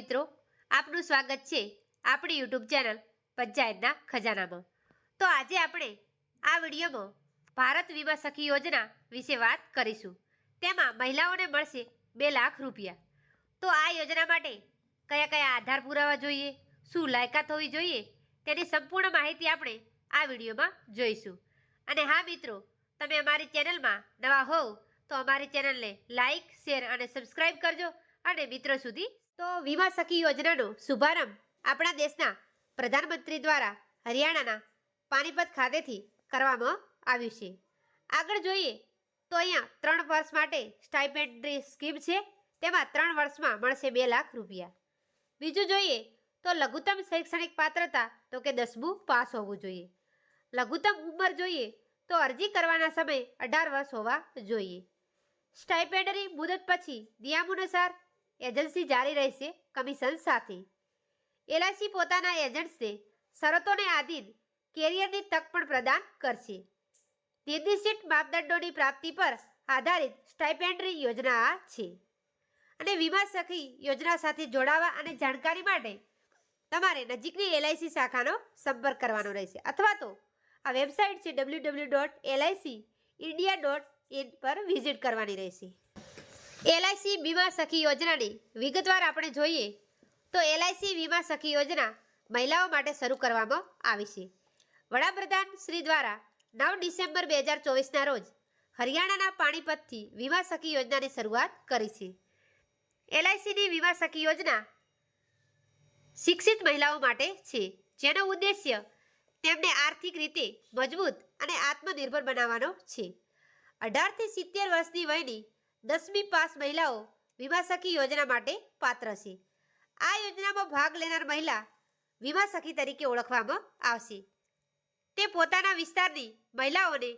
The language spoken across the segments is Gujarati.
મિત્રો, આપનું સ્વાગત છે આપણી યુટ્યુબ ચેનલ પંચાયતના ખજાનામાં. તો આજે આપણે આ વિડીયોમાં ભારત વીમા સખી યોજના વિશે વાત કરીશું. તેમાં મહિલાઓને મળશે બે લાખ રૂપિયા. તો આ યોજના માટે કયા કયા આધાર પુરાવા જોઈએ, શું લાયકાત હોવી જોઈએ, તેની સંપૂર્ણ માહિતી આપણે આ વિડીયોમાં જોઈશું. અને હા મિત્રો, તમે અમારી ચેનલમાં નવા હોવ તો અમારી ચેનલને લાઈક, શેર અને સબસ્ક્રાઇબ કરજો. અને મિત્રો સુધી તો વીમા સખી યોજનાનો શુભારંભ આપણા દેશના પ્રધાનમંત્રી દ્વારા હરિયાણાના પાણીપત ખાતેથી કરવામાં આવ્યું છે. આગળ જોઈએ તો અહીંયા ત્રણ વર્ષ માટે સ્ટાઇપેન્ડની સ્કીમ છે. તેમાં ત્રણ વર્ષમાં મળશે બે લાખ રૂપિયા. બીજું જોઈએ તો લઘુત્તમ શૈક્ષણિક પાત્રતા તો કે દસમું પાસ હોવું જોઈએ. લઘુત્તમ ઉંમર જોઈએ તો અરજી કરવાના સમય અઢાર વર્ષ હોવા જોઈએ. સ્ટાઇપેન્ડરી મુદત પછી નિયમાનુસાર એજન્સી જારી રહેશે કમિશન સાથે. એલઆઈસી પોતાના એજન્ટ્સને શરતોને આધીન કેરિયરની તક પણ પ્રદાન કરશે. નિર્દિષ્ટ માપદંડોની પ્રાપ્તિ પર આધારિત સ્ટાઇપેન્ડરી યોજના આ છે. અને વીમા સખી યોજના સાથે જોડાવા અને જાણકારી માટે તમારે નજીકની એલઆઈસી શાખાનો સંપર્ક કરવાનો રહેશે. અથવા તો આ વેબસાઇટ છે W W dot LIC India dot in પર વિઝિટ કરવાની રહેશે. એલઆઈસી વીમા સખી યોજનાની વિગતવાર આપણે જોઈએ તો એલઆઈસી વીમા સખી યોજના મહિલાઓ માટે શરૂ કરવામાં આવી છે. વડાપ્રધાન શ્રી દ્વારા નવ ડિસેમ્બર બે હજાર ચોવીસના રોજ હરિયાણાના પાણીપતથી વીમા સખી યોજનાની શરૂઆત કરી છે. એલઆઈસીની વીમા સખી યોજના શિક્ષિત મહિલાઓ માટે છે, જેનો ઉદ્દેશ્ય તેમને આર્થિક રીતે મજબૂત અને આત્મનિર્ભર બનાવવાનો છે. અઢારથી સિત્તેર વર્ષની વયની દસમી પાસ મહિલાઓ વીમા સખી યોજના માટે પાત્ર છે. આ યોજનામાં ભાગ લેનાર મહિલા વીમા સખી તરીકે ઓળખવામાં આવશે. તે પોતાના વિસ્તારની મહિલાઓને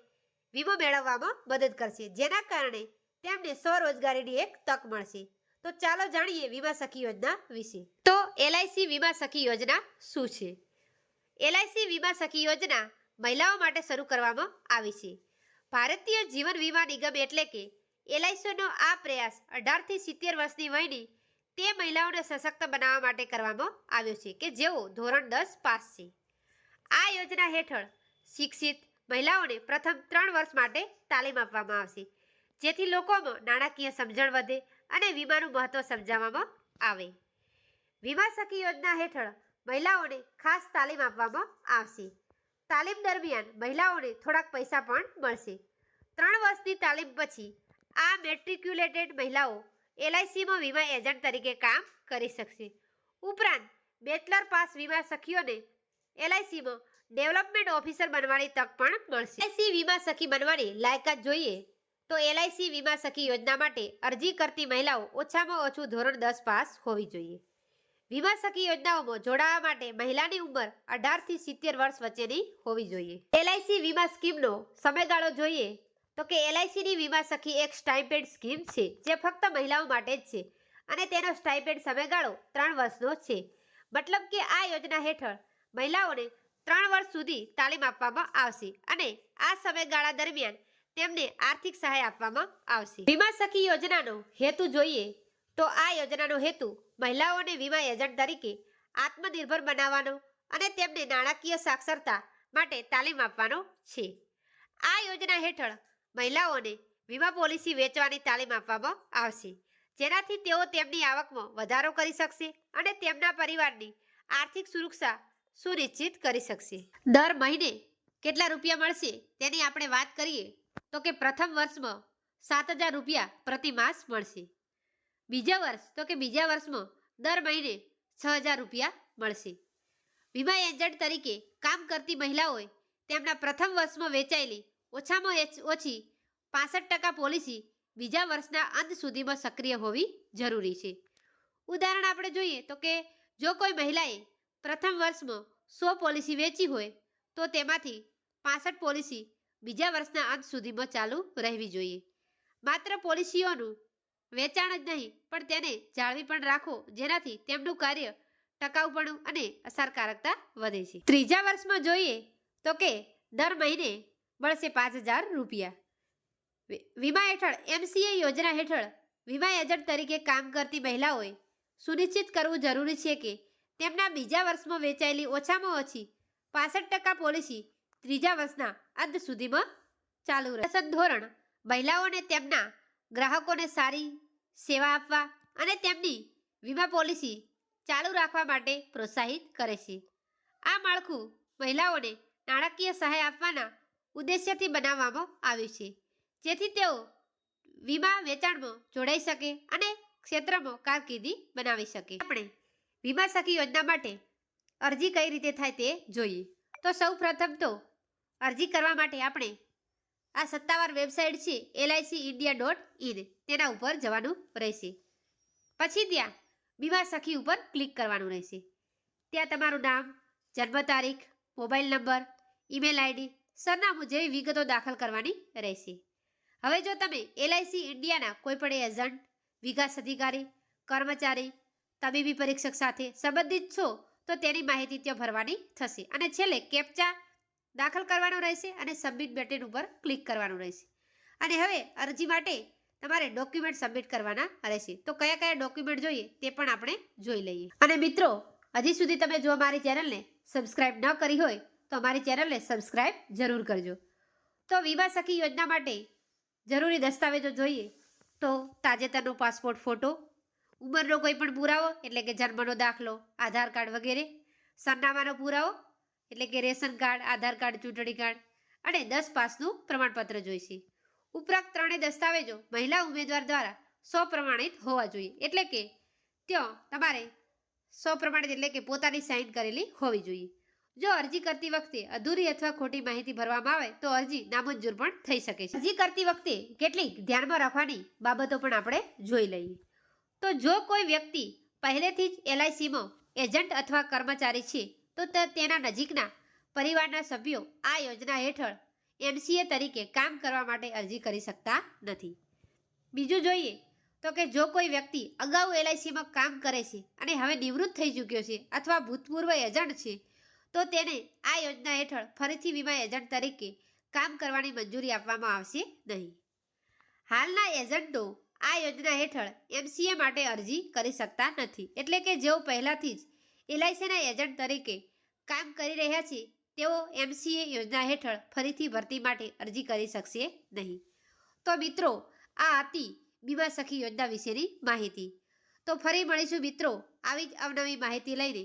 વીમો મેળવવામાં મદદ કરશે, જેના કારણે તેમને સ્વરોજગારીની એક તક મળશે. તો ચાલો જાણીએ વીમા સખી યોજના વિશે. તો એલઆઈસી વીમા સખી યોજના શું છે? એલઆઈસી વીમા સખી યોજના મહિલાઓ માટે શરૂ કરવામાં આવી છે. ભારતીય જીવન વીમા નિગમ એટલે કે એલઆઈસીનો આ પ્રયાસ અઢારથી સિત્તેર વર્ષની વયની તે મહિલાઓને સશક્ત બનાવવા માટે કરવામાં આવ્યો છે કે જેઓ ધોરણ દસ પાસ છે. આ યોજના હેઠળ શિક્ષિત મહિલાઓને પ્રથમ ત્રણ વર્ષ માટે તાલીમ આપવામાં આવશે, જેથી લોકોમાં નાણાકીય સમજણ વધે અને વીમાનું મહત્વ સમજાવવામાં આવે. વીમા સખી યોજના હેઠળ મહિલાઓને ખાસ તાલીમ આપવામાં આવશે. તાલીમ દરમિયાન મહિલાઓને થોડાક પૈસા પણ મળશે. ત્રણ વર્ષની તાલીમ પછી આ મેટ્રિક્યુલેટેડ મહિલાઓ એલઆઈસીમાં વીમા એજન્ટ તરીકે કામ કરી શકશે. ઉપરાંત, બેચલર પાસ વીમા સખીઓને એલઆઈસીમાં ડેવલપમેન્ટ ઓફિસર બનવાની તક પણ મળશે. એલઆઈસી વીમા સખી બનવાની લાયકાત જોઈએ તો એલઆઈસી વીમા સખી યોજના માટે અરજી કરતી મહિલાઓ ઓછામાં ઓછું ધોરણ દસ પાસ હોવી જોઈએ. વીમા સખી યોજનાઓમાં જોડાવા માટે મહિલાની ઉંમર અઢારથી સિત્તેર વર્ષ વચ્ચેની હોવી જોઈએ. એલઆઈસી વીમા સ્કીમનો સમયગાળો જોઈએ તો કે એલઆઈસીની વીમા સખી એક સ્ટાઇપેડ સ્કીમ છે, જે ફક્ત મહિલાઓ માટે જ છે. અને તેનો સ્ટાઇપેડ સમયગાળો ત્રણ વર્ષનો છે. મતલબ કે આ યોજના હેઠળ મહિલાઓને ત્રણ વર્ષ સુધી તાલીમ આપવામાં આવશે અને આ સમયગાળા દરમિયાન તેમને આર્થિક સહાય આપવામાં આવશે. વીમા સખી યોજનાનો હેતુ જોઈએ તો આ યોજનાનો હેતુ મહિલાઓને વીમા એજન્ટ તરીકે આત્મનિર્ભર બનાવવાનો અને તેમને નાણાકીય સાક્ષરતા માટે તાલીમ આપવાનો છે. આ યોજના હેઠળ મહિલાઓને વીમા પોલિસી વેચવાની તાલીમ આપવામાં આવશે. જેનાથી તેઓ તેમની આવકમાં વધારો કરી શકશે અને તેમના પરિવારની આર્થિક સુરક્ષા સુનિશ્ચિત કરી શકશે. દર મહિને કેટલા રૂપિયા મળશે તેની આપણે વાત કરીએ તો કે પ્રથમ વર્ષમાં સાત હજાર રૂપિયા પ્રતિ માસ મળશે. બીજા વર્ષ તો કે બીજા વર્ષમાં દર મહિને છ હજાર રૂપિયા મળશે. વીમા એજન્ટ તરીકે કામ કરતી મહિલાઓએ તેમના પ્રથમ વર્ષમાં વેચાયેલી ઓછામાં ઓછી પાસઠ ટકા પોલિસી બીજા વર્ષના અંત સુધીમાં સક્રિય હોવી જરૂરી છે. ઉદાહરણ આપણે જોઈએ તો કે જો કોઈ મહિલાએ પ્રથમ વર્ષમાં સો પોલિસી વેચી હોય, તો તેમાંથી પાસઠ પોલિસી બીજા વર્ષના અંત સુધીમાં ચાલુ રહેવી જોઈએ. માત્ર પોલિસીઓનું વેચાણ જ નહીં, પણ તેને જાળવી પણ રાખો, જેનાથી તેમનું કાર્ય ટકાઉપણું અને અસરકારકતા વધે છે. ત્રીજા વર્ષમાં જોઈએ તો કે દર મહિને મળશે પાંચ હજાર રૂપિયા. વીમા હેઠળ એમસીએ યોજના હેઠળ વીમા એજન્ટ તરીકે કામ કરતી મહિલાઓએ સુનિશ્ચિત કરવું જરૂરી છે કે તેમના બીજા વર્ષમાં વેચાયેલી ઓછામાં ઓછી પાસઠ ટકા પોલિસી ત્રીજા વર્ષના અંત સુધીમાં ચાલુ રહેશે ધોરણ, મહિલાઓને તેમના ગ્રાહકોને સારી સેવા આપવા અને તેમની વીમા પોલિસી ચાલુ રાખવા માટે પ્રોત્સાહિત કરે છે. આ માળખું મહિલાઓને નાણાકીય સહાય આપવાના ઉદ્દેશ્યથી બનાવવામાં આવ્યું છે. જેથી તેઓ વીમા વેચાણમાં જોડાઈ શકે અને ક્ષેત્રમાં કારકિર્દી બનાવી શકે. આપણે વીમા સખી યોજના માટે અરજી કઈ રીતે થાય તે જોઈએ. તો સૌ પ્રથમ તો અરજી કરવા માટે આપણે આ સત્તાવાર વેબસાઇટ છે એલઆઈસી ઇન્ડિયા ડોટ ઇન. તેના ઉપર જવાનું રહેશે. પછી ત્યાં વીમા સખી ઉપર ક્લિક કરવાનું રહેશે. ત્યાં તમારું નામ, જન્મ તારીખ, મોબાઈલ નંબર, ઈમેલ આઈડી સરનામું જેવી વિગતો દાખલ કરવાની રહેશે. હવે જો તમે એલઆઈસી ઇન્ડિયાના કોઈપણ એજન્ટ, વિકાસ અધિકારી, કર્મચારી, તબીબી પરીક્ષક સાથે સંબંધિત છો, તો તેની માહિતી ત્યાં ભરવાની થશે અને છેલ્લે કેપ્ચા દાખલ કરવાનો રહેશે અને સબમિટ બટન ઉપર ક્લિક કરવાનું રહેશે. અને હવે અરજી માટે તમારે ડોક્યુમેન્ટ સબમિટ કરવાના રહેશે. તો કયા કયા ડોક્યુમેન્ટ જોઈએ તે પણ આપણે જોઈ લઈએ. અને મિત્રો, હજી સુધી તમે જો અમારી ચેનલને સબસ્ક્રાઈબ ન કરી હોય તો અમારી ચેનલને સબસ્ક્રાઇબ જરૂર કરજો. તો વીમા સખી યોજના માટે જરૂરી દસ્તાવેજો જોઈએ તો તાજેતરનો પાસપોર્ટ ફોટો, ઉંમરનો કોઈ પણ પુરાવો, એટલે કે જન્મનો દાખલો, આધાર કાર્ડ વગેરે, સરનામાનો પુરાવો, એટલે કે રેશન કાર્ડ, આધાર કાર્ડ, ચૂંટણી કાર્ડ અને દસ પાસનું પ્રમાણપત્ર જોઈશે. ઉપરાંત ત્રણેય દસ્તાવેજો મહિલા ઉમેદવાર દ્વારા સ્વપ્રમાણિત હોવા જોઈએ, એટલે કે ત્યાં તમારે સ્વપ્રમાણિત એટલે કે પોતાની સાઇન કરેલી હોવી જોઈએ. જો અરજી કરતી વખતે અધૂરી અથવા ખોટી માહિતી ભરવામાં આવે, તો અરજી નામંજૂર પણ થઈ શકે છે. અરજી કરતી વખતે કેટલીક ધ્યાનમાં રાખવાની બાબતો પણ આપણે જોઈ લઈએ. તો જો કોઈ વ્યક્તિ પહેલેથી જ એલઆઈસીમાં એજન્ટ અથવા કર્મચારી છે, તો તેના નજીકના પરિવારના સભ્યો આ યોજના હેઠળ એમસીએ તરીકે કામ કરવા માટે અરજી કરી શકતા નથી. બીજું જોઈએ તો કે જો કોઈ વ્યક્તિ અગાઉ એલઆઈસીમાં કામ કરે છે અને હવે નિવૃત્ત થઈ ચૂક્યો છે અથવા ભૂતપૂર્વ એજન્ટ છે તો તેને આ યોજના હેઠળ ફરીથી વીમા એજન્ટ તરીકે કામ કરવાની મંજૂરી આપવામાં આવશે નહીં. હાલના એજન્ટો આ યોજના હેઠળ એમસીએ માટે અરજી કરી શકતા નથી. એટલે કે જેઓ પહેલાથી જ એલઆઈસીના એજન્ટ તરીકે કામ કરી રહ્યા છે, તેઓ એમસીએ યોજના હેઠળ ફરીથી ભરતી માટે અરજી કરી શકશે નહીં. તો મિત્રો, આ હતી બીમા સખી યોજના વિશેની માહિતી. તો ફરી મળીશું મિત્રો, આવી જ અવનવી માહિતી લઈને.